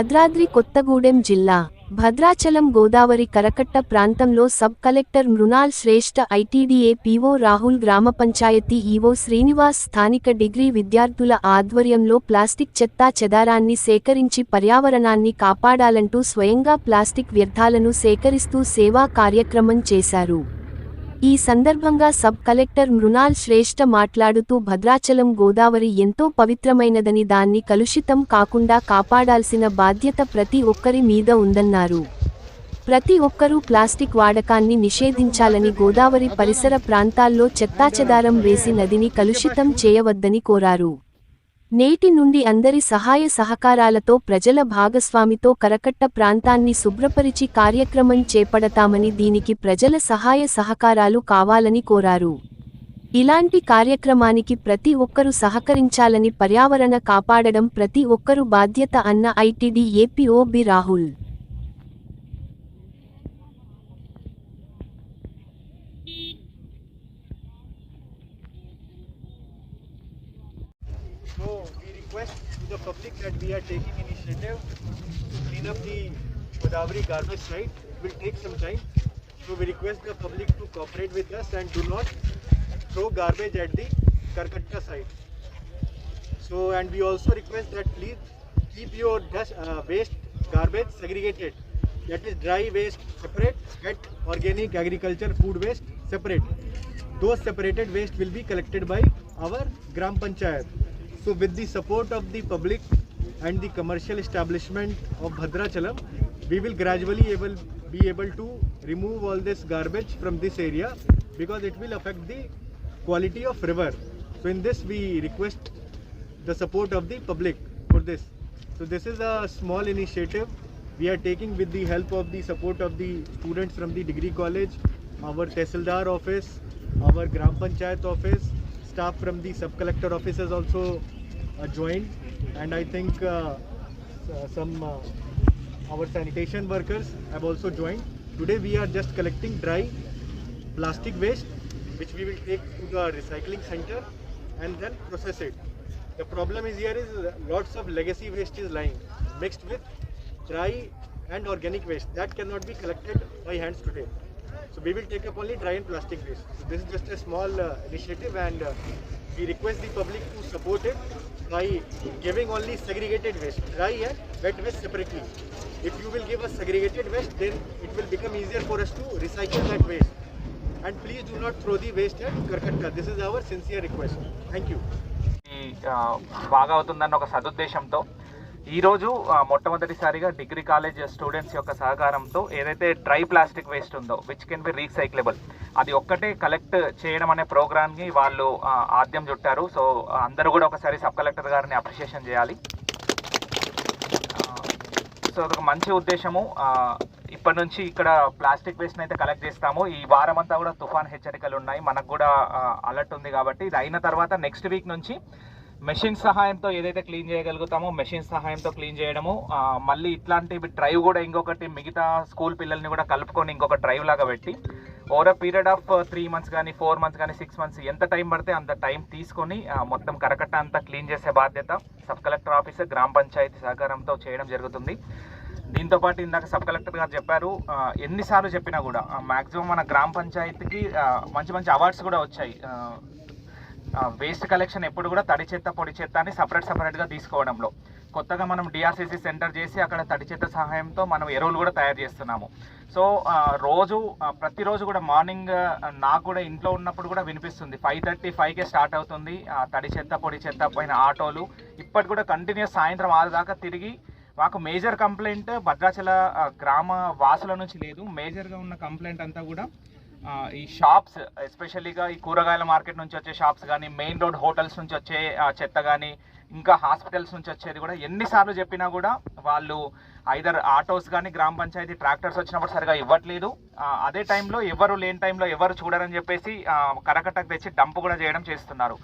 భద్రాద్రి కొత్తగూడెం జిల్లా భద్రాచలం గోదావరి కరకట్ట ప్రాంతంలో sub collector Mrinal Shreshtha ITDA PO Rahul గ్రామ పంచాయతీ ఈవో శ్రీనివాస్ స్థానిక డిగ్రీ విద్యార్థుల ఆధ్వర్యంలో ప్లాస్టిక్ చెత్తా చెదారాన్ని సేకరించి పర్యావరణాన్ని కాపాడాలంటూ స్వయంగా ప్లాస్టిక్ వ్యర్థాలను సేకరిస్తూ సేవా కార్యక్రమం చేశారు. ఈ సందర్భంగా సబ్ కలెక్టర్ మృణాల్ శ్రేష్ఠ మాట్లాడుతూ భద్రాచలం గోదావరి ఎంతో పవిత్రమైనదని దాన్ని కలుషితం కాకుండా కాపాడాల్సిన బాధ్యత ప్రతి ఒక్కరి మీద ఉందన్నారు. ప్రతి ఒక్కరూ ప్లాస్టిక్ వాడకాన్ని నిషేధించాలని గోదావరి పరిసర ప్రాంతాల్లో చెత్తాచెదారం వేసి నదిని కలుషితం చేయవద్దని కోరారు. నేటి నుండి అందరి సహాయ సహకారాలతో ప్రజల భాగస్వామితో కరకట్ట ప్రాంతాన్ని శుభ్రపరిచి కార్యక్రమం చేపడతామని దీనికి ప్రజల సహాయ సహకారాలు కావాలని కోరారు. ఇలాంటి కార్యక్రమానికి ప్రతి ఒక్కరూ సహకరించాలని పర్యావరణ కాపాడడం ప్రతి ఒక్కరు బాధ్యత అన్న ITD APO B Rahul. So we request to the public that we are taking initiative to clean up the Godavari garbage site. It will take some time. So we request the public to cooperate with us and do not throw garbage at the Karkatta site. So and we also request that please keep your dust, uh, waste garbage segregated. That is dry waste separate, wet organic agriculture food waste separate. Those separated waste will be collected by our Gram Panchayat. So with the support of the public and the commercial establishment of Bhadrachalam, we will gradually able, be able to remove all this garbage from this area because it will affect the quality of river. So in this we request the support of the public for this. So this is a small initiative we are taking with the help of the support of the students from the degree college, our Tehsildar office, our Gram Panchayat office, staff from the sub collector office has also uh, joined and I think uh, some uh, our sanitation workers have also joined. Today we are just collecting dry plastic waste which we will take to the recycling center and then process it. The problem is here is lots of legacy waste is lying mixed with dry and organic waste that cannot be collected by hands today. So we will take up only dry and plastic waste. So this is just a small uh, initiative and uh, we request the public to support it by giving only segregated waste, dry and wet waste separately. If you will give us segregated waste then it will become easier for us to recycle that waste. And please do not throw the waste at Karkatta. This is our sincere request. Thank you. ఈ, ఆ, బాగా అవుతుందన్న ఒక సదుద్దేశంతో ఈరోజు మొట్టమొదటిసారిగా degree college students యొక్క సహకారంతో ఏదైతే డ్రై ప్లాస్టిక్ వేస్ట్ ఉందో విచ్ కెన్ బి రీసైక్లబుల్ అది ఒక్కటే కలెక్ట్ చేయడం అనే ప్రోగ్రామ్ని వాళ్ళు ఆద్యం చుట్టారు. సో అందరూ కూడా ఒకసారి సబ్ కలెక్టర్ గారిని అప్రిషియేషన్ చేయాలి. సో అదొక మంచి ఉద్దేశము. ఇప్పటి నుంచి ఇక్కడ ప్లాస్టిక్ వేస్ట్ని అయితే కలెక్ట్ చేస్తాము. ఈ వారం అంతా కూడా తుఫాన్ హెచ్చరికలు ఉన్నాయి. మనకు కూడా అలర్ట్ ఉంది కాబట్టి ఇది అయిన తర్వాత నెక్స్ట్ వీక్ నుంచి మెషిన్ సహాయంతో ఏదైతే క్లీన్ చేయగలుగుతామో మెషిన్ సహాయంతో క్లీన్ చేయడము మళ్ళీ ఇట్లాంటి డ్రైవ్ కూడా ఇంకొకటి మిగతా స్కూల్ పిల్లల్ని కూడా కలుపుకొని ఇంకొక డ్రైవ్ లాగా పెట్టి over period of three months కానీ ఫోర్ మంత్స్ కానీ సిక్స్ మంత్స్ ఎంత టైం పడితే అంత టైం తీసుకొని మొత్తం కరకట్ట అంతా క్లీన్ చేసే బాధ్యత సబ్ కలెక్టర్ ఆఫీసర్ గ్రామ పంచాయతీ సహకారంతో చేయడం జరుగుతుంది. దీంతో పాటు ఇందాక సబ్ కలెక్టర్ గారు చెప్పారు ఎన్నిసార్లు చెప్పినా కూడా మ్యాక్సిమం మన గ్రామ పంచాయతీకి మంచి మంచి అవార్డ్స్ కూడా వచ్చాయి. వేస్ట్ కలెక్షన్ ఎప్పుడు కూడా తడి చెత్త పొడి చెత్త అని సపరేట్ సపరేట్గా తీసుకోవడంలో. కొత్తగా మనం డిఆర్సీసీ సెంటర్ చేసి అక్కడ తడి చెత్త సహాయంతో మనం ఎరువులు కూడా తయారు చేస్తున్నాము. సో రోజు ప్రతిరోజు కూడా మార్నింగ్ నాకు కూడా ఇంట్లో ఉన్నప్పుడు కూడా వినిపిస్తుంది. ఫైవ్ థర్టీ ఫైవ్కే స్టార్ట్ అవుతుంది. ఆ, తడి చెత్త పొడి చెత్త పైన ఆటోలు. ఇప్పటి కూడా కంటిన్యూస్ సాయంత్రం ఆరు దాకా తిరిగి మాకు మేజర్ కంప్లైంట్ భద్రాచల గ్రామ వాసుల నుంచి లేదు. మేజర్గా ఉన్న కంప్లైంట్ అంతా కూడా ఈ షాప్స్ ఎస్పెషల్లీగా ఈ కూరగాయల మార్కెట్ నుంచి వచ్చే షాప్స్ కానీ మెయిన్ రోడ్ హోటల్స్ నుంచి వచ్చే చెత్త కానీ ఇంకా హాస్పిటల్స్ నుంచి వచ్చేది కూడా ఎన్నిసార్లు చెప్పినా కూడా వాళ్ళు ఐదర్ ఆటోస్ కానీ గ్రామ పంచాయతీ ట్రాక్టర్స్ వచ్చినప్పుడు సరిగా ఇవ్వట్లేదు. అదే టైంలో ఎవరు లేని టైంలో ఎవరు చూడరని చెప్పేసి కరకట్టకు తెచ్చి డంప్ కూడా చేయడం చేస్తున్నారు.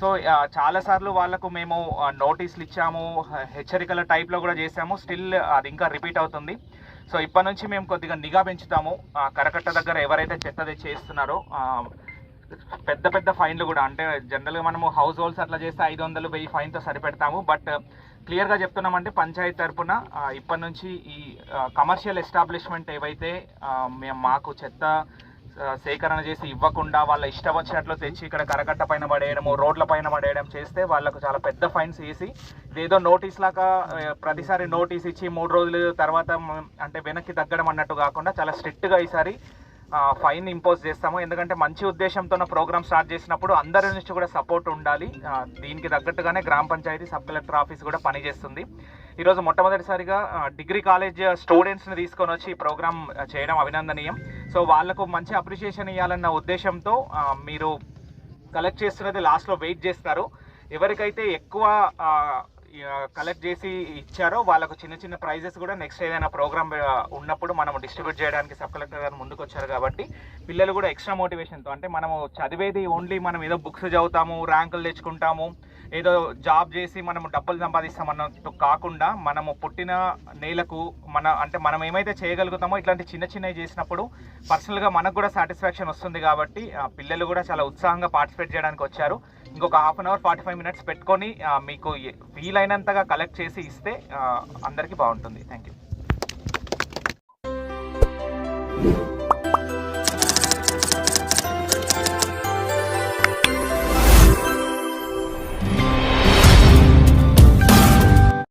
సో చాలాసార్లు వాళ్ళకు మేము నోటీసులు ఇచ్చాము హెచ్చరికల టైప్లో కూడా చేసాము స్టిల్ అది ఇంకా రిపీట్ అవుతుంది. సో ఇప్పటి నుంచి మేము కొద్దిగా నిఘా పెంచుతాము. కరకట్ట దగ్గర ఎవరైతే చెత్త చేస్తున్నారో పెద్ద పెద్ద ఫైన్లు కూడా అంటే జనరల్గా మనము హౌస్ హోల్డ్స్ అట్లా చేస్తే ఐదు వందలు వెయ్యి ఫైన్తో సరిపెడతాము. బట్ క్లియర్గా చెప్తున్నామంటే పంచాయత్ తరఫున ఇప్పటి నుంచి ఈ కమర్షియల్ ఎస్టాబ్లిష్మెంట్ ఏవైతే మేము మాకు చెత్త సేకరణ చేసి ఇవ్వకుండా వాళ్ళ ఇష్టం వచ్చినట్లు తెచ్చి ఇక్కడ కరకట్ట పైన పడేయడము రోడ్ల పైన పడేయడం చేస్తే వాళ్ళకు చాలా పెద్ద ఫైన్స్ వేసి ఇదేదో నోటీస్ లాగా ప్రతిసారి నోటీస్ ఇచ్చి మూడు రోజులు తర్వాత అంటే వెనక్కి తగ్గడం అన్నట్టు కాకుండా చాలా స్ట్రిక్ట్గా ఈసారి ఫైన్ ఇంపోజ్ చేస్తాము. ఎందుకంటే మంచి ఉద్దేశంతో ప్రోగ్రామ్ స్టార్ట్ చేసినప్పుడు అందరి నుంచి కూడా సపోర్ట్ ఉండాలి. దీనికి తగ్గట్టుగానే గ్రామ పంచాయతీ సబ్ కలెక్టర్ ఆఫీస్ కూడా పనిచేస్తుంది. ఈరోజు మొట్టమొదటిసారిగా డిగ్రీ కాలేజ్ స్టూడెంట్స్ని తీసుకొని వచ్చి ఈ ప్రోగ్రామ్ చేయడం అభినందనీయం. సో వాళ్ళకు మంచి అప్రిషియేషన్ ఇవ్వాలన్న ఉద్దేశంతో మీరు కలెక్ట్ చేస్తున్నది లాస్ట్లో వెయిట్ చేస్తారు ఎవరికైతే ఎక్కువ కలెక్ట్ చేసి ఇచ్చారో వాళ్ళకు చిన్న చిన్న ప్రైజెస్ కూడా నెక్స్ట్ ఏదైనా ప్రోగ్రామ్ ఉన్నప్పుడు మనం డిస్ట్రిబ్యూట్ చేయడానికి సబ్ కలెక్టర్ గారు ముందుకు వచ్చారు కాబట్టి పిల్లలు కూడా ఎక్స్ట్రా మోటివేషన్తో అంటే మనము చదివేది ఓన్లీ మనం ఏదో బుక్స్ చదువుతాము ర్యాంకులు తెచ్చుకుంటాము ఏదో జాబ్ చేసి మనం డబ్బులు సంపాదిస్తాం అన్నట్టు కాకుండా మనము పుట్టిన నేలకు మన అంటే మనం ఏమైతే చేయగలుగుతామో ఇట్లాంటి చిన్న చిన్నవి చేసినప్పుడు పర్సనల్గా మనకు కూడా సాటిస్ఫాక్షన్ వస్తుంది కాబట్టి పిల్లలు కూడా చాలా ఉత్సాహంగా పార్టిసిపేట్ చేయడానికి వచ్చారు. ఇంకొక half an hour forty five minutes పెట్టుకొని మీకు వీలైనంతగా కలెక్ట్ చేసి ఇస్తే అందరికీ బాగుంటుంది. Thank you